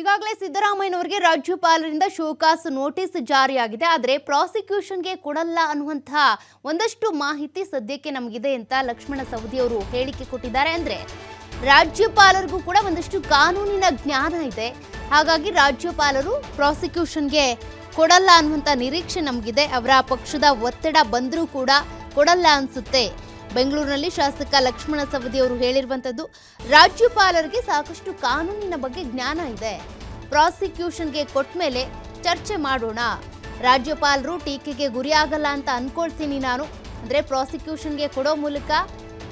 ಈಗಾಗಲೇ ಸಿದ್ದರಾಮಯ್ಯನವರಿಗೆ ರಾಜ್ಯಪಾಲರಿಂದ show cause notice ಜಾರಿಯಾಗಿದೆ. ಆದರೆ ಪ್ರಾಸಿಕ್ಯೂಷನ್ಗೆ ಕೊಡಲ್ಲ ಅನ್ನುವಂತಹ ಒಂದಷ್ಟು ಮಾಹಿತಿ ಸದ್ಯಕ್ಕೆ ನಮಗಿದೆ ಅಂತ ಲಕ್ಷ್ಮಣ ಸವದಿ ಅವರು ಹೇಳಿಕೆ ಕೊಟ್ಟಿದ್ದಾರೆ. ಅಂದ್ರೆ ರಾಜ್ಯಪಾಲರಿಗೂ ಕೂಡ ಒಂದಷ್ಟು ಕಾನೂನಿನ ಜ್ಞಾನ ಇದೆ. ಹಾಗಾಗಿ ರಾಜ್ಯಪಾಲರು ಪ್ರಾಸಿಕ್ಯೂಷನ್ಗೆ ಕೊಡಲ್ಲ ಅನ್ನುವಂಥ ನಿರೀಕ್ಷೆ ನಮಗಿದೆ. ಅವರ ಪಕ್ಷದ ಒತ್ತಡ ಬಂದರೂ ಕೂಡ ಕೊಡಲ್ಲ ಅನ್ಸುತ್ತೆ. ಬೆಂಗಳೂರಿನಲ್ಲಿ ಶಾಸಕ ಲಕ್ಷ್ಮಣ ಸವದಿ ಅವರು ಹೇಳಿರುವಂಥದ್ದು, ರಾಜ್ಯಪಾಲರಿಗೆ ಸಾಕಷ್ಟು ಕಾನೂನಿನ ಬಗ್ಗೆ ಜ್ಞಾನ ಇದೆ. ಪ್ರಾಸಿಕ್ಯೂಷನ್ಗೆ ಕೊಟ್ಟ ಮೇಲೆ ಚರ್ಚೆ ಮಾಡೋಣ. ರಾಜ್ಯಪಾಲರು ಟೀಕೆಗೆ ಗುರಿಯಾಗಲ್ಲ ಅಂತ ಅನ್ಕೊಳ್ತೀನಿ ನಾನು. ಅಂದರೆ ಪ್ರಾಸಿಕ್ಯೂಷನ್ಗೆ ಕೊಡೋ ಮೂಲಕ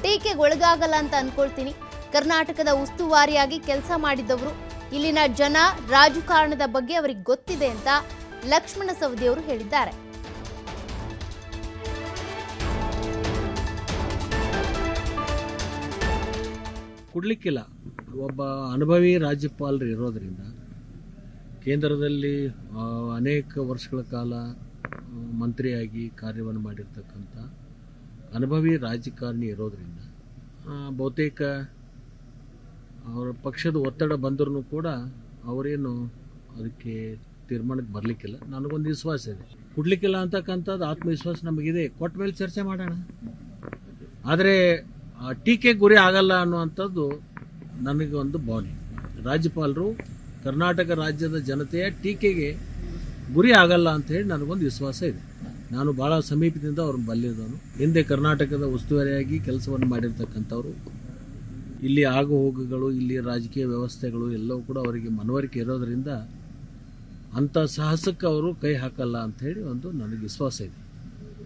ಟೀಕೆಗೆ ಒಳಗಾಗಲ್ಲ ಅಂತ ಅನ್ಕೊಳ್ತೀನಿ. ಕರ್ನಾಟಕದ ಉಸ್ತುವಾರಿಯಾಗಿ ಕೆಲಸ ಮಾಡಿದವರು, ಇಲ್ಲಿನ ಜನ ರಾಜಕಾರಣದ ಬಗ್ಗೆ ಅವರಿಗೆ ಗೊತ್ತಿದೆ ಅಂತ ಲಕ್ಷ್ಮಣ ಸವದಿ ಅವರು ಹೇಳಿದ್ದಾರೆ. ಕೊಡಲಿಕ್ಕಿಲ್ಲ. ಒಬ್ಬ ಅನುಭವಿ ರಾಜ್ಯಪಾಲರು ಇರೋದರಿಂದ ಕೇಂದ್ರದಲ್ಲಿ ಅನೇಕ ವರ್ಷಗಳ ಕಾಲ ಮಂತ್ರಿಯಾಗಿ ಕಾರ್ಯವನ್ನು ಮಾಡಿರ್ತಕ್ಕಂಥ ಅನುಭವಿ ರಾಜಕಾರಣಿ ಇರೋದರಿಂದ ಬಹುತೇಕ ಅವರ ಪಕ್ಷದ ಒತ್ತಡ ಬಂದರೂ ಕೂಡ ಅವರೇನು ಅದಕ್ಕೆ ತೀರ್ಮಾನಕ್ಕೆ ಬರಲಿಕ್ಕಿಲ್ಲ. ನನಗೊಂದು ವಿಶ್ವಾಸ ಇದೆ. ಕೊಡ್ಲಿಕ್ಕಿಲ್ಲ ಅಂತಕ್ಕಂಥದ್ದು ಆತ್ಮವಿಶ್ವಾಸ ನಮಗಿದೆ. ಕೊಟ್ಟ ಮೇಲೆ ಚರ್ಚೆ ಮಾಡೋಣ. ಆದರೆ ಟೀಕೆ ಗುರಿ ಆಗಲ್ಲ ಅನ್ನುವಂಥದ್ದು ನನಗೆ ಒಂದು ಭಾವನೆ. ರಾಜ್ಯಪಾಲರು ಕರ್ನಾಟಕ ರಾಜ್ಯದ ಜನತೆಯ ಟೀಕೆಗೆ ಗುರಿ ಆಗಲ್ಲ ಅಂತ ಹೇಳಿ ನನಗೊಂದು ವಿಶ್ವಾಸ ಇದೆ. ನಾನು ಬಹಳ ಸಮೀಪದಿಂದ ಅವ್ರನ್ನ ಬಲ್ಲಿದವನು ಹಿಂದೆ ಕರ್ನಾಟಕದ ಉಸ್ತುವಾರಿಯಾಗಿ ಕೆಲಸವನ್ನು ಮಾಡಿರ್ತಕ್ಕಂಥವ್ರು, ಇಲ್ಲಿ ಆಗು ಹೋಗುಗಳು, ಇಲ್ಲಿ ರಾಜಕೀಯ ವ್ಯವಸ್ಥೆಗಳು ಎಲ್ಲವೂ ಕೂಡ ಅವರಿಗೆ ಮನವರಿಕೆ ಇರೋದರಿಂದ ಅಂಥ ಸಾಹಸಕ್ಕೆ ಅವರು ಕೈ ಹಾಕಲ್ಲ ಅಂತ ಹೇಳಿ ಒಂದು ನನಗೆ ವಿಶ್ವಾಸ ಇದೆ.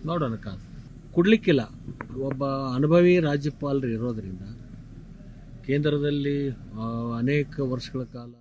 ನೋಡೋಣ ಕಾದು. ಕೊಡ್ಲಿಕ್ಕಿಲ್ಲ. ಒಬ್ಬ ಅನುಭವಿ ರಾಜ್ಯಪಾಲರು ಇರೋದರಿಂದ ಕೇಂದ್ರದಲ್ಲಿ ಅನೇಕ ವರ್ಷಗಳ ಕಾಲ